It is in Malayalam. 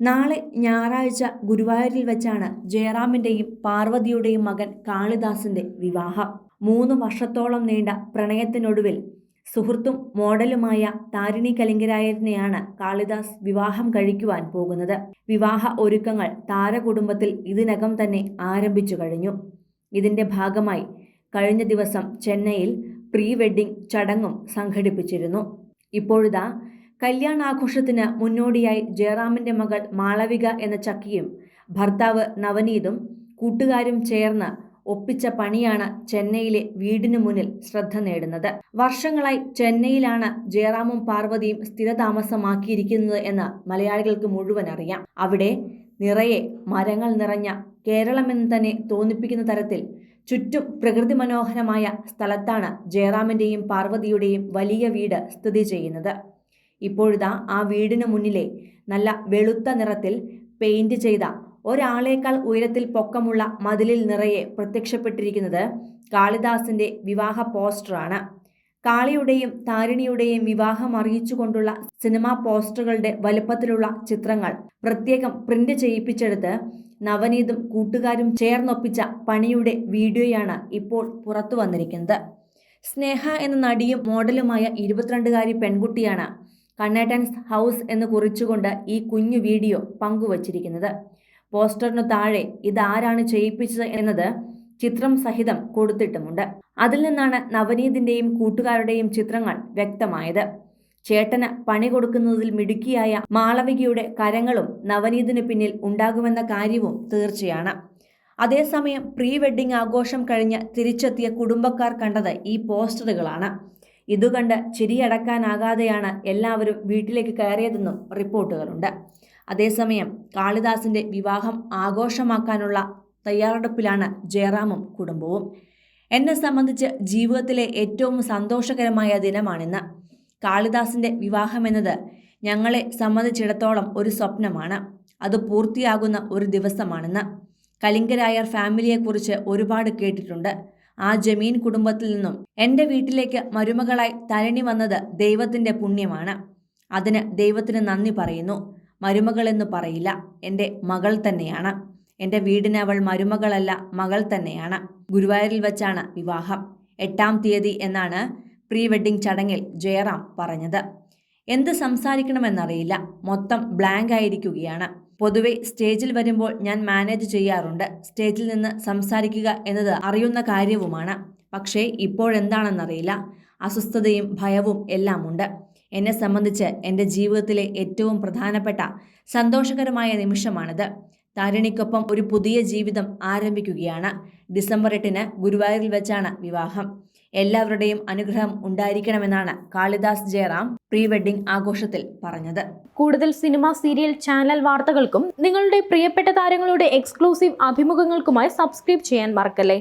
നാളെ ഞായറാഴ്ച ഗുരുവായൂരിൽ വെച്ചാണ് ജയറാമിന്റെയും പാർവതിയുടെയും മകൻ കാളിദാസിന്റെ വിവാഹം. മൂന്ന് വർഷത്തോളം നീണ്ട പ്രണയത്തിനൊടുവിൽ സുഹൃത്തും മോഡലുമായ താരിണി കലിംഗരായരനെയാണ് കാളിദാസ് വിവാഹം കഴിക്കുവാൻ പോകുന്നത്. വിവാഹ ഒരുക്കങ്ങൾ താരകുടുംബത്തിൽ ഇതിനകം തന്നെ ആരംഭിച്ചു കഴിഞ്ഞു. ഇതിന്റെ ഭാഗമായി കഴിഞ്ഞ ദിവസം ചെന്നൈയിൽ പ്രീ വെഡ്ഡിംഗ് ചടങ്ങും സംഘടിപ്പിച്ചിരുന്നു. ഇപ്പോഴിതാ കല്യാണാഘോഷത്തിന് മുന്നോടിയായി ജയറാമിന്റെ മകൾ മാളവിക എന്ന ചക്കിയും ഭർത്താവ് നവനീതും കൂട്ടുകാരും ചേർന്ന് ഒപ്പിച്ച പണിയാണ് ചെന്നൈയിലെ വീടിനു മുന്നിൽ ശ്രദ്ധ നേടുന്നത്. വർഷങ്ങളായി ചെന്നൈയിലാണ് ജയറാമും പാർവതിയും സ്ഥിരതാമസമാക്കിയിരിക്കുന്നത് എന്ന് മലയാളികൾക്ക് മുഴുവൻ അറിയാം. അവിടെ നിറയെ മരങ്ങൾ നിറഞ്ഞ കേരളമെന്ന് തന്നെ തോന്നിപ്പിക്കുന്ന തരത്തിൽ ചുറ്റും പ്രകൃതി മനോഹരമായ സ്ഥലത്താണ് ജയറാമിന്റെയും പാർവതിയുടെയും വലിയ വീട് സ്ഥിതി ചെയ്യുന്നത്. ഇപ്പോഴിതാ ആ വീടിന് മുന്നിലെ നല്ല വെളുത്ത നിറത്തിൽ പെയിന്റ് ചെയ്ത ഒരാളേക്കാൾ ഉയരത്തിൽ പൊക്കമുള്ള മതിലിൽ നിറയെ പ്രത്യക്ഷപ്പെട്ടിരിക്കുന്നത് കാളിദാസിന്റെ വിവാഹ പോസ്റ്ററാണ്. കാളിയുടെയും താരിണിയുടെയും വിവാഹം അറിയിച്ചുകൊണ്ടുള്ള സിനിമാ പോസ്റ്ററുകളുടെ വലുപ്പത്തിലുള്ള ചിത്രങ്ങൾ പ്രത്യേകം പ്രിന്റ് ചെയ്യിപ്പിച്ചെടുത്ത് നവനീതും കൂട്ടുകാരും ചേർന്നൊപ്പിച്ച പണിയുടെ വീഡിയോയാണ് ഇപ്പോൾ പുറത്തു വന്നിരിക്കുന്നത് സ്നേഹ എന്ന നടിയും മോഡലുമായ ഇരുപത്തിരണ്ടുകാരി പെൺകുട്ടിയാണ് കണ്ണേട്ടൻസ് ഹൗസ് എന്ന് കുറിച്ചുകൊണ്ട് ഈ കുഞ്ഞു വീഡിയോ പങ്കുവച്ചിരിക്കുന്നത്. പോസ്റ്ററിനു താഴെ ഇതാരാണ് ചെയ്യിപ്പിച്ചത് എന്നത് ചിത്രം സഹിതം കൊടുത്തിട്ടുമുണ്ട്. അതിൽ നിന്നാണ് നവനീതിന്റെയും കൂട്ടുകാരുടെയും ചിത്രങ്ങൾ വ്യക്തമായത്. ചേട്ടന് പണി കൊടുക്കുന്നതിൽ മിടുക്കിയായ മാളവികയുടെ കരങ്ങളും നവനീതിന് പിന്നിൽ ഉണ്ടാകുമെന്ന കാര്യവും തീർച്ചയാണ്. അതേസമയം പ്രീ വെഡിങ് ആഘോഷം കഴിഞ്ഞ് തിരിച്ചെത്തിയ കുടുംബക്കാർ കണ്ടത് ഈ പോസ്റ്ററുകളാണ്. ഇതുകണ്ട് ചിരിയടക്കാനാകാതെയാണ് എല്ലാവരും വീട്ടിലേക്ക് കയറിയതെന്നും റിപ്പോർട്ടുകളുണ്ട്. അതേസമയം കാളിദാസിന്റെ വിവാഹം ആഘോഷമാക്കാനുള്ള തയ്യാറെടുപ്പിലാണ് ജയറാമും കുടുംബവും. എന്നെ സംബന്ധിച്ച് ജീവിതത്തിലെ ഏറ്റവും സന്തോഷകരമായ ദിനമാണിന്ന്. കാളിദാസിന്റെ വിവാഹമെന്നത് ഞങ്ങളെ സംബന്ധിച്ചിടത്തോളം ഒരു സ്വപ്നമാണ്. അത് പൂർത്തിയാകുന്ന ഒരു ദിവസമാണെന്ന്. കലിംഗരായർ ഫാമിലിയെക്കുറിച്ച് ഒരുപാട് കേട്ടിട്ടുണ്ട്. ആ ജമീൻ കുടുംബത്തിൽ നിന്നും എന്റെ വീട്ടിലേക്ക് മരുമകളായി തരണി വന്നത് ദൈവത്തിന്റെ പുണ്യമാണ്. അതിന് ദൈവത്തിന് നന്ദി പറയുന്നു. മരുമകളെന്ന് പറയില്ല. എന്റെ മകൾ തന്നെയാണ്. എന്റെ വീടിന് അവൾ മരുമകളല്ല മകൾ തന്നെയാണ്. ഗുരുവായൂരിൽ വെച്ചാണ് വിവാഹം. എട്ടാം തീയതി എന്നാണ് പ്രീ വെഡിങ് ചടങ്ങിൽ ജയറാം പറഞ്ഞത്. എന്ത് സംസാരിക്കണമെന്നറിയില്ല. മൊത്തം ബ്ലാങ്ക് ആയിരിക്കുകയാണ്. പൊതുവെ സ്റ്റേജിൽ വരുമ്പോൾ ഞാൻ മാനേജ് ചെയ്യാറുണ്ട്. സ്റ്റേജിൽ നിന്ന് സംസാരിക്കുക എന്നത് അറിയുന്ന കാര്യവുമാണ്. പക്ഷേ ഇപ്പോഴെന്താണെന്നറിയില്ല. അസ്വസ്ഥതയും ഭയവും എല്ലാം ഉണ്ട് എന്നെ സംബന്ധിച്ച് എന്റെ ജീവിതത്തിലെ ഏറ്റവും പ്രധാനപ്പെട്ട സന്തോഷകരമായ നിമിഷമാണിത്. താരിണിക്കൊപ്പം ഒരു പുതിയ ജീവിതം ആരംഭിക്കുകയാണ്. ഡിസംബർ എട്ടിന് ഗുരുവായൂരിൽ വെച്ചാണ് വിവാഹം. എല്ലാവരുടെയും അനുഗ്രഹം ഉണ്ടായിരിക്കണമെന്നാണ് കാളിദാസ് ജയറാം പ്രീ വെഡിംഗ് ആഘോഷത്തിൽ പറഞ്ഞത്. കൂടുതൽ സിനിമ സീരിയൽ ചാനൽ വാർത്തകൾക്കും നിങ്ങളുടെ പ്രിയപ്പെട്ട താരങ്ങളുടെ എക്സ്ക്ലൂസീവ് അഭിമുഖങ്ങൾക്കുമായി സബ്സ്ക്രൈബ് ചെയ്യാൻ മറക്കല്ലേ?